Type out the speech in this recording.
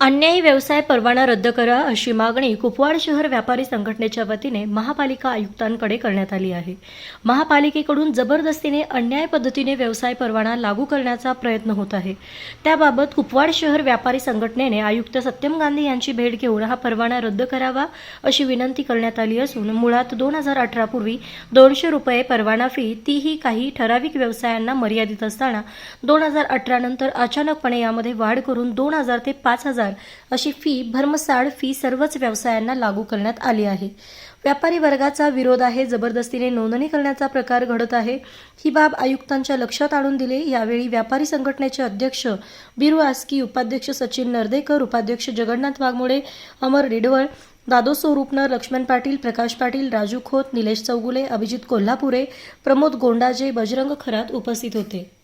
अन्यायी व्यवसाय परवाना रद्द करा अशी मागणी कुपवाड शहर व्यापारी संघटनेच्या वतीने महापालिका आयुक्तांकडे करण्यात आली आहे. महापालिकेकडून जबरदस्तीने अन्याय पद्धतीने व्यवसाय परवाना लागू करण्याचा प्रयत्न होत आहे. त्याबाबत कुपवाड शहर व्यापारी संघटनेने आयुक्त सत्यम गांधी यांची भेट घेऊन हा परवाना रद्द करावा अशी विनंती करण्यात आली असून मुळात दोन हजार अठरा पूर्वी दोनशे रुपये परवाना फी तीही काही ठराविक व्यवसायांना मर्यादित असताना दोन हजार अठरा नंतर अचानकपणे यामध्ये वाढ करून दोन हजार ते पाच हजार अशी फी भरमसाड फी सर्वच व्यवसायांना लागू करण्यात आली आहे. व्यापारी वर्गाचा विरोध आहे जबरदस्तीने नोंदणी करण्याचा प्रकार घडत आहे. ही बाब आयुक्तांच्या लक्षात आणून दिले. यावेळी व्यापारी संघटनेचे अध्यक्ष बिरू आस्की उपाध्यक्ष सचिन नर्देकर उपाध्यक्ष जगन्नाथ वाघमोडे अमर रिडवळ दादो स्वरूपनर लक्ष्मण पाटील प्रकाश पाटील राजू खोत निलेश चौगुले अभिजित कोल्हापुरे प्रमोद गोंडाजे बजरंग खरात उपस्थित होते.